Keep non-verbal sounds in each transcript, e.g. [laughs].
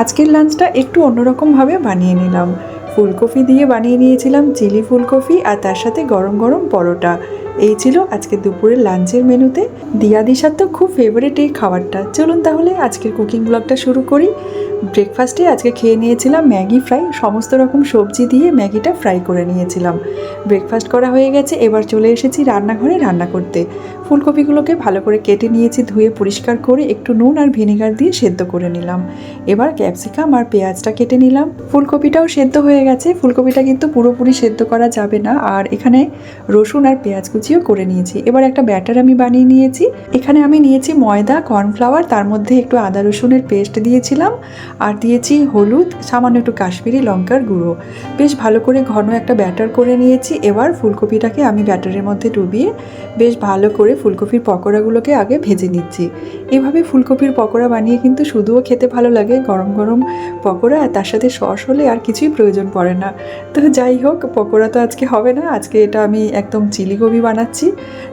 আজকের লাঞ্চটা একটু অন্যরকমভাবে বানিয়ে নিলাম। ফুলকপি দিয়ে বানিয়ে নিয়েছিলাম চিলি ফুলকপি আর তার সাথে গরম গরম পরোটা। এই ছিল আজকে দুপুরের লাঞ্চের মেনুতে। দিয়া দিশার তো খুব ফেভারিট এই খাবারটা। চলুন তাহলে আজকের কুকিং ব্লগটা শুরু করি। ব্রেকফাস্টে আজকে খেয়ে নিয়েছিলাম ম্যাগি ফ্রাই সমস্ত রকম সবজি দিয়ে ম্যাগিটা ফ্রাই করে নিয়েছিলাম। ব্রেকফাস্ট করা হয়ে গেছে, এবার চলে এসেছি রান্নাঘরে রান্না করতে। ফুলকপিগুলোকে ভালো করে কেটে নিয়েছি, ধুয়ে পরিষ্কার করে একটু নুন আর ভিনেগার দিয়ে সেদ্ধ করে নিলাম। এবার ক্যাপসিকাম আর পেঁয়াজটা কেটে নিলাম। ফুলকপিটাও সেদ্ধ হয়ে গেছে। ফুলকপিটা কিন্তু পুরোপুরি সেদ্ধ করা যাবে না। আর এখানে রসুন আর পেঁয়াজ কুচিও করে নিয়েছি। এবার একটা ব্যাটার আমি বানিয়ে নিয়েছি। এখানে আমি নিয়েছি ময়দা, কর্নফ্লাওয়ার, তার মধ্যে একটু আদা রসুনের পেস্ট দিয়েছিলাম আর দিয়েছি হলুদ, সামান্য একটু কাশ্মীরি লঙ্কার গুঁড়ো। বেশ ভালো করে ঘন একটা ব্যাটার করে নিয়েছি। এবার ফুলকপিটাকে আমি ব্যাটারের মধ্যে ডুবিয়ে বেশ ভালো করে ফুলকপির পকোড়াগুলোকে আগে ভেজে নিচ্ছি। এভাবে ফুলকপির পকোড়া বানিয়ে কিন্তু শুধুও খেতে ভালো লাগে। গরম গরম পকোড়া তার সাথে সস হলে আর কিছুই প্রয়োজন পড়ে না। তো যাই হোক, পকোড়া তো আজকে হবে না। আজকে এটা আমি একদম চিলি গোবি বানাচ্ছি।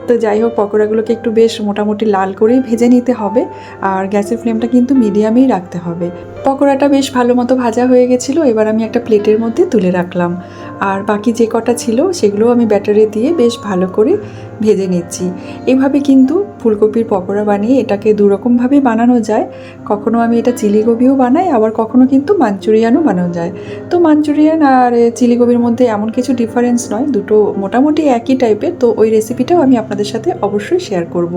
তো যাই হোক, পকোড়াগুলোকে একটু বেশ মোটামুটি লাল করেই ভেজে নিতে হবে আর গ্যাসের ফ্লেমটা কিন্তু মিডিয়ামেই রাখতে হবে। পকোড়াটা বেশ ভালো মতো ভাজা হয়ে গেছিল, এবার আমি একটা প্লেটের মধ্যে তুলে রাখলাম। আর বাকি যে কটা ছিল সেগুলো আমি ব্যাটারে দিয়ে বেশ ভালো করে ভেজে নিচ্ছি। এভাবে কিন্তু ফুলকপির পকোড়া বানিয়ে এটাকে দুরকমভাবে বানানো যায়। কখনো আমি এটা চিলি গোবিও বানাই, আবার কখনো কিন্তু মাঞ্চুরিয়ানও বানানো যায়। তো মাঞ্চুরিয়ান আর চিলি গোবির মধ্যে এমন কিছু ডিফারেন্স নয়, দুটো মোটামুটি একই টাইপের তো ওই রেসিপিটাও আমি আপনাদের সাথে অবশ্যই শেয়ার করব।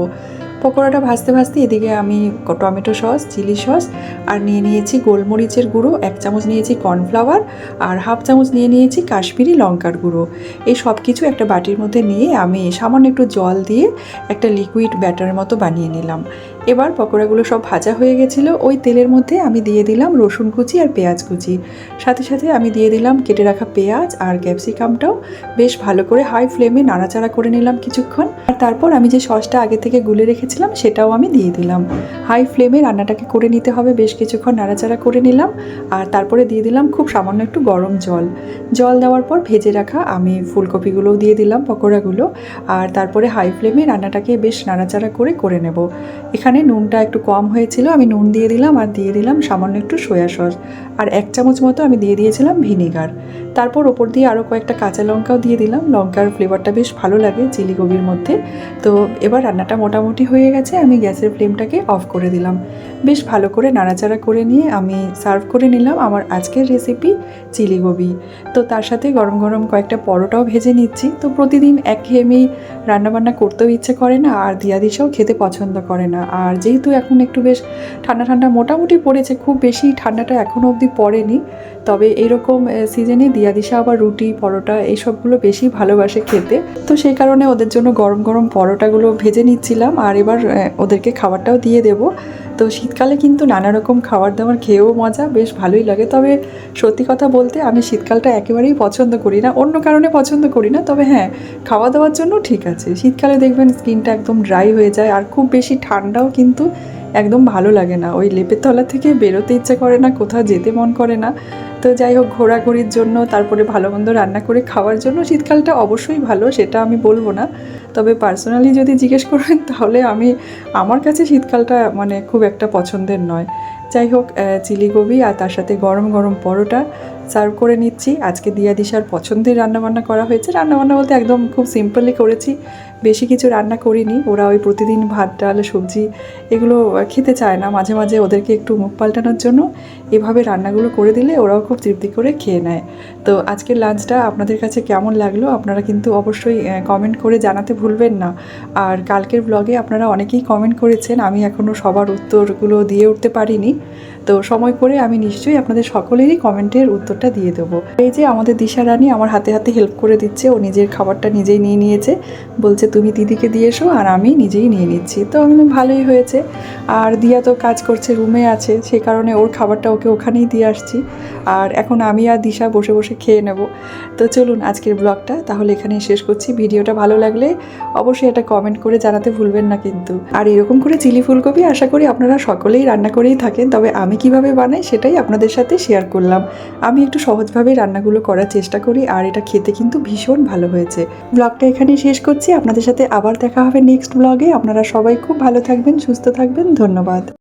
পকোড়াটা ভাজতে ভাজতে এদিকে আমি টমেটো সস, চিলি সস, আর নিয়ে নিয়েছি গোলমরিচের গুঁড়ো, এক চামচ নিয়েছি কর্নফ্লাওয়ার, আর হাফ চামচ নিয়ে নিয়েছি কাশ্মীরি লঙ্কার গুঁড়ো। এই সব কিছু একটা বাটির মধ্যে নিয়ে আমি সামান্য একটু জল দিয়ে একটা লিকুইড ব্যাটারের মতো বানিয়ে নিলাম। এবার পকোড়াগুলো সব ভাজা হয়ে গেছিল। ওই তেলের মধ্যে আমি দিয়ে দিলাম রসুন কুচি আর পেঁয়াজ কুচি। সাথে সাথে আমি দিয়ে দিলাম কেটে রাখা পেঁয়াজ আর ক্যাপসিকামটাও। বেশ ভালো করে হাই ফ্লেমে নাড়াচাড়া করে নিলাম কিছুক্ষণ। আর তারপর আমি যে সসটা আগে থেকে গুলে রেখেছিলাম, সেটাও আমি দিয়ে দিলাম। হাই ফ্লেমে রান্নাটাকে করে নিতে হবে, বেশ কিছুক্ষণ নাড়াচাড়া করে নিলাম। আর তারপরে দিয়ে দিলাম খুব সামান্য একটু গরম জল। জল দেওয়ার পর ভেজে রাখা আমি ফুলকপিগুলোও দিয়ে দিলাম পকোড়াগুলো। আর তারপরে হাই ফ্লেমে রান্নাটাকে বেশ নাড়াচাড়া করে করে নেব। এখানে নুনটা একটু কম হয়েছিল, আমি নুন দিয়ে দিলাম আর দিয়ে দিলাম সামান্য একটু সয়া সস। আর এক চামচ মতো আমি দিয়ে দিয়েছিলাম ভিনিগার। তারপর ওপর দিয়ে আরও কয়েকটা কাঁচা লঙ্কাও দিয়ে দিলাম। লঙ্কার ফ্লেভারটা বেশ ভালো লাগে চিলি গোবির মধ্যে। তো এবার রান্নাটা মোটামুটি হয়ে গেছে, আমি গ্যাসের ফ্লেমটাকে অফ করে দিলাম। বেশ ভালো করে নাড়াচাড়া করে নিয়ে আমি সার্ভ করে নিলাম আমার আজকের রেসিপি চিলি গোবি তো তার সাথে গরম গরম কয়েকটা পরোটাও ভেজে নিচ্ছি। তো প্রতিদিন একঘেয়েমি রান্নাবান্না করতেও ইচ্ছে করে না, আর দিয়া দিশাও খেতে পছন্দ করে না। আর যেহেতু এখন একটু বেশ ঠান্ডা ঠান্ডা মোটামুটি পড়েছে, খুব বেশি ঠান্ডাটা এখনও অবধি পড়েনি। তবে এইরকম সিজনে দিয়া দিশা আবার রুটি, পরোটা এইসবগুলো বেশি ভালোবাসে খেতে। তো সেই কারণে ওদের জন্য গরম গরম পরোটাগুলো ভেজে নিচ্ছিলাম আর এবার ওদেরকে খাবারটাও দিয়ে দেবো। তো শীতকালে কিন্তু নানা রকম খাবার দাবার খেয়েও মজা, বেশ ভালোই লাগে। তবে সত্যি কথা বলতে আমি শীতকালটা একেবারেই পছন্দ করি না। অন্য কারণে পছন্দ করি না, তবে হ্যাঁ খাওয়া দাওয়ার জন্য ঠিক আছে। শীতকালে দেখবেন স্কিনটা একদম ড্রাই হয়ে যায় আর খুব বেশি ঠান্ডাও কিন্তু একদম ভালো লাগে না। ওই লেপের তলা থেকে বেরোতে ইচ্ছে করে না, কোথাও যেতে মন করে না। তো যাই হোক, ঘোরাঘুরির জন্য, তারপরে ভালো মন্দ রান্না করে খাওয়ার জন্য শীতকালটা অবশ্যই ভালো, সেটা আমি বলব না। তবে পার্সোনালি যদি জিজ্ঞেস করেন, [laughs] তাহলে আমি আমার কাছে শীতকালটা মানে খুব একটা পছন্দের নয়। যাই হোক চিলি গোবি আর তার সাথে গরম গরম পরোটা সার্ভ করে নিচ্ছি। আজকে দিয়া দিশার পছন্দের রান্নাবান্না করা হয়েছে। রান্নাবান্না বলতে একদম খুব সিম্পলি করেছি। বেশি কিছু রান্না করিনি। ওরা ওই প্রতিদিন ভাত, ডাল, সবজি এগুলো খেতে চায় না। মাঝে মাঝে ওদেরকে একটু মুখ পাল্টানোর জন্য এভাবে রান্নাগুলো করে দিলে ওরাও খুব তৃপ্তি করে খেয়ে নেয়। তো আজকের লাঞ্চটা আপনাদের কাছে কেমন লাগল? আপনারা কিন্তু অবশ্যই কমেন্ট করে জানাতে ভুলবেন না। আর কালকের ব্লগে আপনারা অনেকেই কমেন্ট করেছেন, আমি এখনও সবার উত্তরগুলো দিয়ে উঠতে পারিনি। তো সময় করে আমি নিশ্চয়ই আপনাদের সকলেরই কমেন্টের উত্তরটা দিয়ে দেবো। এই যে আমাদের দিশা রানী আমার হাতে হাতে হেল্প করে দিচ্ছে, ও নিজের খাবারটা নিজেই নিয়ে নিয়েছে। বলছে, তুমি দিদিকে দিয়ে এসো আর আমি নিজেই নিয়ে নিচ্ছি। তো আমি ভালোই হয়েছে। আর দিয়া তো কাজ করছে, রুমে আছে, সে কারণে ওর খাবারটা ওকে ওখানেই দিয়ে আসছি। আর এখন আমি আর দিশা বসে বসে খেয়ে নেব। তো চলুন আজকের ব্লগটা তাহলে এখানেই শেষ করছি। ভিডিওটা ভালো লাগলে অবশ্যই এটা কমেন্ট করে জানাতে ভুলবেন না কিন্তু। আর এরকম করে চিলি ফুলকপি আশা করি আপনারা সকলেই রান্না করেই থাকেন। তবে আমি কীভাবে বানাই সেটাই আপনাদের সাথে শেয়ার করলাম। আমি একটু সহজভাবে রান্নাগুলো করার চেষ্টা করি আর এটা খেতে কিন্তু ভীষণ ভালো হয়েছে। ব্লগটা এখানেই শেষ করছি। আপনাদের সাথে আবার দেখা হবে নেক্সট ব্লগে আপনারা সবাই খুব ভালো থাকবেন, সুস্থ থাকবেন। ধন্যবাদ।